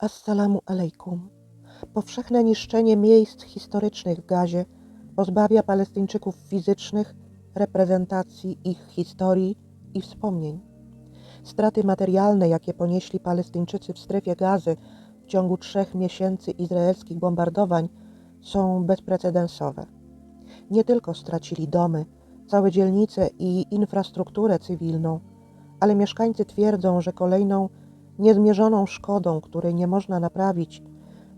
Assalamu alaikum. Powszechne niszczenie miejsc historycznych w Gazie pozbawia Palestyńczyków fizycznych reprezentacji ich historii i wspomnień. Straty materialne, jakie ponieśli Palestyńczycy w strefie Gazy w ciągu trzech miesięcy izraelskich bombardowań, są bezprecedensowe. Nie tylko stracili domy, całe dzielnice i infrastrukturę cywilną, ale mieszkańcy twierdzą, że kolejną niezmierzoną szkodą, której nie można naprawić,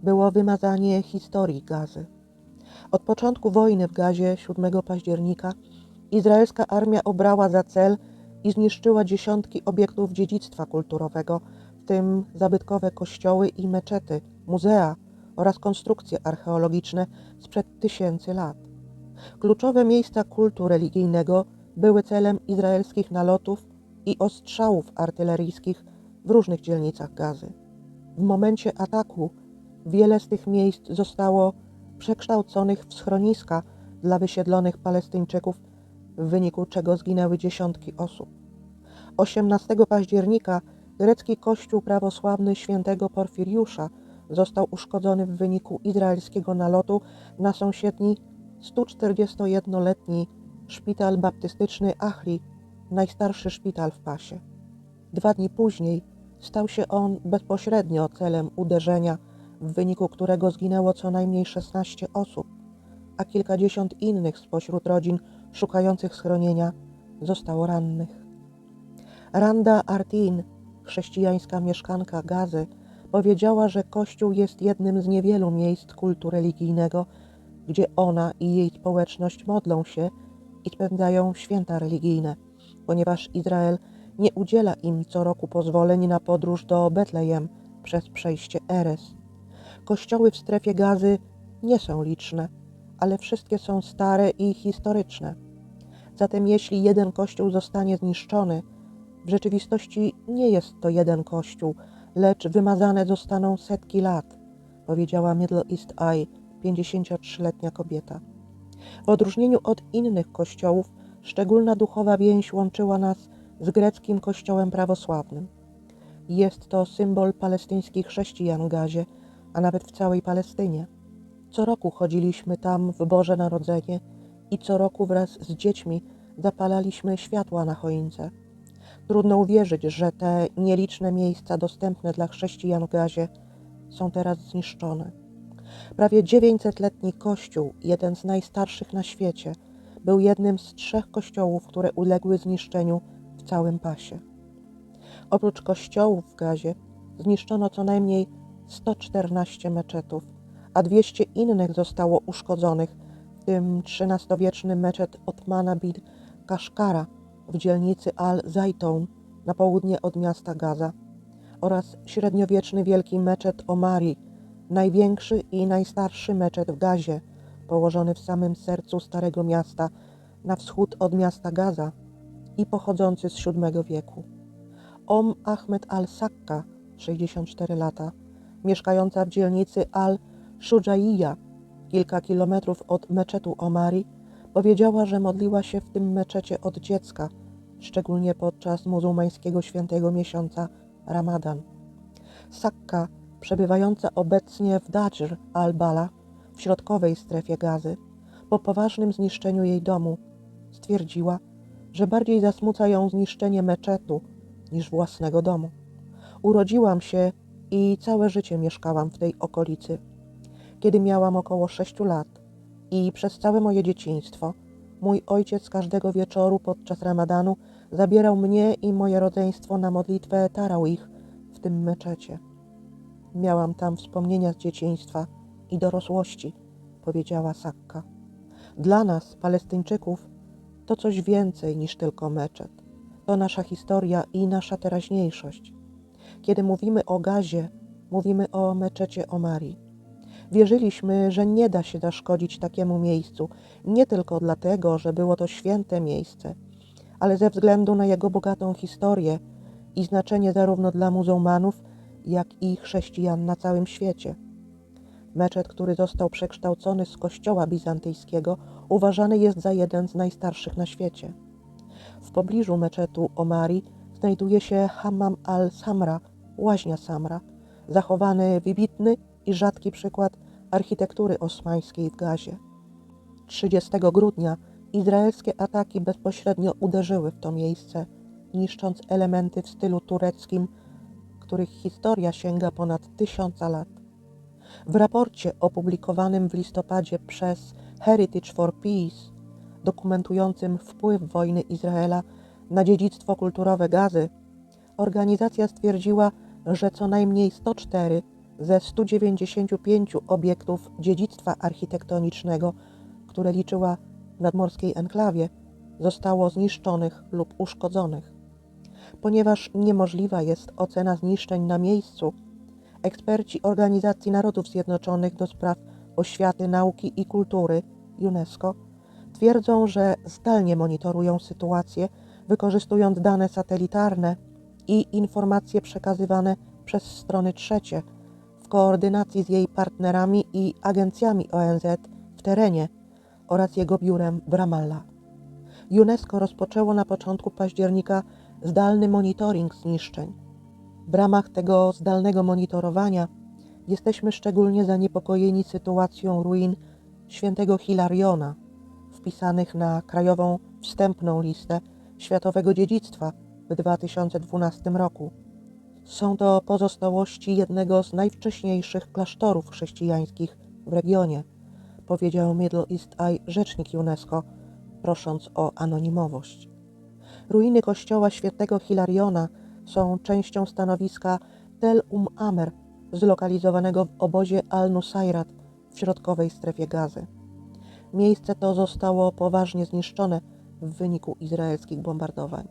było wymazanie historii Gazy. Od początku wojny w Gazie 7 października izraelska armia obrała za cel i zniszczyła dziesiątki obiektów dziedzictwa kulturowego, w tym zabytkowe kościoły i meczety, muzea oraz konstrukcje archeologiczne sprzed tysięcy lat. Kluczowe miejsca kultu religijnego były celem izraelskich nalotów i ostrzałów artyleryjskich w różnych dzielnicach Gazy. W momencie ataku wiele z tych miejsc zostało przekształconych w schroniska dla wysiedlonych Palestyńczyków, w wyniku czego zginęły dziesiątki osób. 18 października grecki kościół prawosławny świętego Porfiriusza został uszkodzony w wyniku izraelskiego nalotu na sąsiedni 141-letni szpital baptystyczny Achli, najstarszy szpital w pasie. Dwa dni później stał się on bezpośrednio celem uderzenia, w wyniku którego zginęło co najmniej 16 osób, a kilkadziesiąt innych spośród rodzin szukających schronienia zostało rannych. Randa Artin, chrześcijańska mieszkanka Gazy, powiedziała, że Kościół jest jednym z niewielu miejsc kultu religijnego, gdzie ona i jej społeczność modlą się i spędzają święta religijne, ponieważ Izrael nie udziela im co roku pozwoleń na podróż do Betlejem przez przejście Eres. Kościoły w strefie gazy nie są liczne, ale wszystkie są stare i historyczne. Zatem jeśli jeden kościół zostanie zniszczony, w rzeczywistości nie jest to jeden kościół, lecz wymazane zostaną setki lat, powiedziała Middle East Eye, 53-letnia kobieta. W odróżnieniu od innych kościołów, szczególna duchowa więź łączyła nas z greckim kościołem prawosławnym. Jest to symbol palestyńskich chrześcijan w Gazie, a nawet w całej Palestynie. Co roku chodziliśmy tam w Boże Narodzenie i co roku wraz z dziećmi zapalaliśmy światła na choince. Trudno uwierzyć, że te nieliczne miejsca dostępne dla chrześcijan w Gazie są teraz zniszczone. Prawie 900-letni kościół, jeden z najstarszych na świecie, był jednym z trzech kościołów, które uległy zniszczeniu w całym pasie. Oprócz kościołów w Gazie zniszczono co najmniej 114 meczetów, a 200 innych zostało uszkodzonych, w tym XIII-wieczny meczet Otmana bid Kaszkara w dzielnicy Al-Zaytun na południe od miasta Gaza oraz średniowieczny wielki meczet Omari, największy i najstarszy meczet w Gazie, położony w samym sercu Starego Miasta, na wschód od miasta Gaza i pochodzący z VII wieku. Om Ahmed al-Sakka, 64 lata, mieszkająca w dzielnicy Al-Shujaiya, kilka kilometrów od meczetu Omari, powiedziała, że modliła się w tym meczecie od dziecka, szczególnie podczas muzułmańskiego świętego miesiąca Ramadan. Sakka, przebywająca obecnie w Dajr al-Bala, w środkowej strefie gazy, po poważnym zniszczeniu jej domu, stwierdziła, że bardziej zasmuca ją zniszczenie meczetu niż własnego domu. Urodziłam się i całe życie mieszkałam w tej okolicy. Kiedy miałam około sześciu lat i przez całe moje dzieciństwo, mój ojciec każdego wieczoru podczas ramadanu zabierał mnie i moje rodzeństwo na modlitwę tarawih w tym meczecie. Miałam tam wspomnienia z dzieciństwa i dorosłości, powiedziała Sakka. Dla nas, Palestyńczyków, to coś więcej niż tylko meczet. To nasza historia i nasza teraźniejszość. Kiedy mówimy o gazie, mówimy o meczecie Omari. Wierzyliśmy, że nie da się zaszkodzić takiemu miejscu, nie tylko dlatego, że było to święte miejsce, ale ze względu na jego bogatą historię i znaczenie zarówno dla muzułmanów, jak i chrześcijan na całym świecie. Meczet, który został przekształcony z kościoła bizantyjskiego, uważany jest za jeden z najstarszych na świecie. W pobliżu meczetu Omari znajduje się Hammam al-Samra, łaźnia Samra, zachowany wybitny i rzadki przykład architektury osmańskiej w Gazie. 30 grudnia izraelskie ataki bezpośrednio uderzyły w to miejsce, niszcząc elementy w stylu tureckim, których historia sięga ponad tysiąca lat. W raporcie opublikowanym w listopadzie przez Heritage for Peace, dokumentującym wpływ wojny Izraela na dziedzictwo kulturowe Gazy, organizacja stwierdziła, że co najmniej 104 ze 195 obiektów dziedzictwa architektonicznego, które liczyła w nadmorskiej enklawie, zostało zniszczonych lub uszkodzonych. Ponieważ niemożliwa jest ocena zniszczeń na miejscu, eksperci Organizacji Narodów Zjednoczonych do spraw oświaty, nauki i kultury UNESCO twierdzą, że zdalnie monitorują sytuację, wykorzystując dane satelitarne i informacje przekazywane przez strony trzecie w koordynacji z jej partnerami i agencjami ONZ w terenie oraz jego biurem w Ramallah. UNESCO rozpoczęło na początku października zdalny monitoring zniszczeń. W ramach tego zdalnego monitorowania jesteśmy szczególnie zaniepokojeni sytuacją ruin świętego Hilariona, wpisanych na krajową wstępną listę światowego dziedzictwa w 2012 roku. Są to pozostałości jednego z najwcześniejszych klasztorów chrześcijańskich w regionie, powiedział Middle East Eye rzecznik UNESCO, prosząc o anonimowość. Ruiny kościoła świętego Hilariona są częścią stanowiska Tel Um Amer, zlokalizowanego w obozie Al-Nusayrat w środkowej strefie gazy. Miejsce to zostało poważnie zniszczone w wyniku izraelskich bombardowań.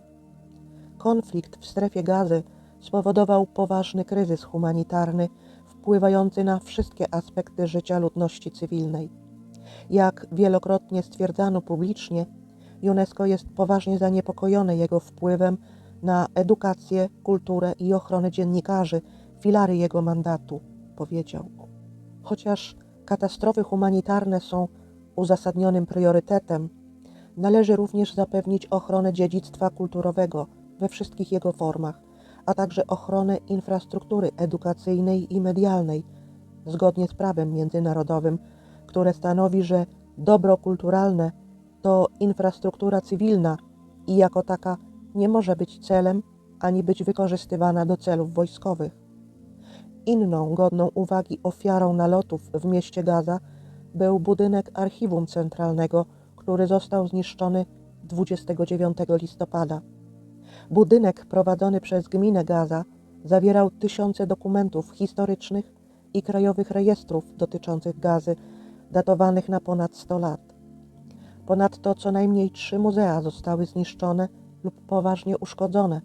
Konflikt w strefie gazy spowodował poważny kryzys humanitarny wpływający na wszystkie aspekty życia ludności cywilnej. Jak wielokrotnie stwierdzano publicznie, UNESCO jest poważnie zaniepokojone jego wpływem na edukację, kulturę i ochronę dziennikarzy, filary jego mandatu, powiedział. Chociaż katastrofy humanitarne są uzasadnionym priorytetem, należy również zapewnić ochronę dziedzictwa kulturowego we wszystkich jego formach, a także ochronę infrastruktury edukacyjnej i medialnej, zgodnie z prawem międzynarodowym, które stanowi, że dobro kulturalne to infrastruktura cywilna i jako taka nie może być celem ani być wykorzystywana do celów wojskowych. Inną godną uwagi ofiarą nalotów w mieście Gaza był budynek archiwum centralnego, który został zniszczony 29 listopada. Budynek prowadzony przez gminę Gaza zawierał tysiące dokumentów historycznych i krajowych rejestrów dotyczących gazy, datowanych na ponad 100 lat. Ponadto co najmniej trzy muzea zostały zniszczone lub poważnie uszkodzone,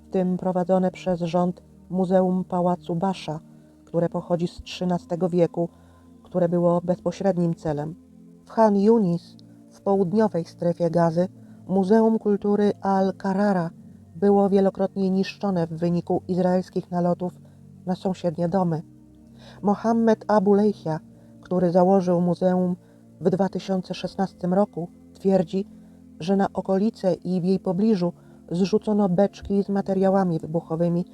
w tym prowadzone przez rząd Muzeum Pałacu Basza, które pochodzi z XIII wieku, które było bezpośrednim celem. W Han Yunis, w południowej strefie gazy, Muzeum Kultury Al-Karara było wielokrotnie niszczone w wyniku izraelskich nalotów na sąsiednie domy. Mohammed Abu Lejhia, który założył muzeum w 2016 roku, twierdzi, że na okolice i w jej pobliżu zrzucono beczki z materiałami wybuchowymi,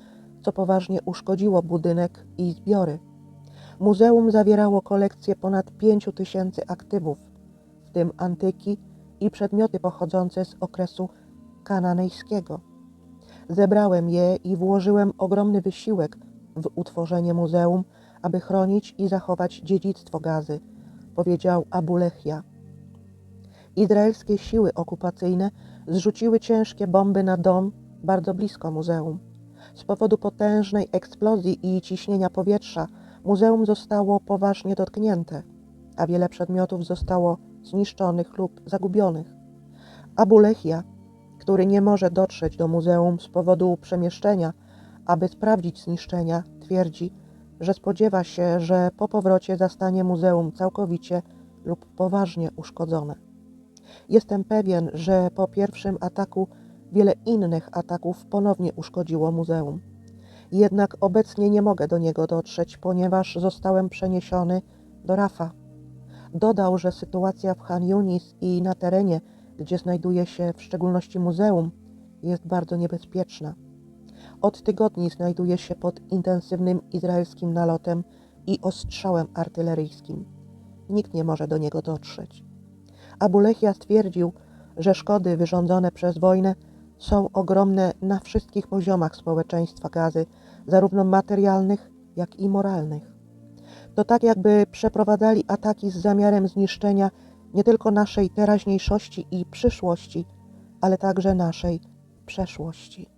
co poważnie uszkodziło budynek i zbiory. Muzeum zawierało kolekcję ponad 5 tysięcy aktywów, w tym antyki i przedmioty pochodzące z okresu kananejskiego. Zebrałem je i włożyłem ogromny wysiłek w utworzenie muzeum, aby chronić i zachować dziedzictwo gazy, powiedział Abu Lechia. Izraelskie siły okupacyjne zrzuciły ciężkie bomby na dom bardzo blisko muzeum. Z powodu potężnej eksplozji i ciśnienia powietrza muzeum zostało poważnie dotknięte, a wiele przedmiotów zostało zniszczonych lub zagubionych. Abu Lechia, który nie może dotrzeć do muzeum z powodu przemieszczenia, aby sprawdzić zniszczenia, twierdzi, że spodziewa się, że po powrocie zastanie muzeum całkowicie lub poważnie uszkodzone. Jestem pewien, że po pierwszym ataku wiele innych ataków ponownie uszkodziło muzeum. Jednak obecnie nie mogę do niego dotrzeć, ponieważ zostałem przeniesiony do Rafa. Dodał, że sytuacja w Han Yunis i na terenie, gdzie znajduje się w szczególności muzeum, jest bardzo niebezpieczna. od tygodni znajduje się pod intensywnym izraelskim nalotem i ostrzałem artyleryjskim. Nikt nie może do niego dotrzeć. Abu Lechia stwierdził, że szkody wyrządzone przez wojnę są ogromne na wszystkich poziomach społeczeństwa gazy, zarówno materialnych, jak i moralnych. To tak jakby przeprowadzali ataki z zamiarem zniszczenia nie tylko naszej teraźniejszości i przyszłości, ale także naszej przeszłości.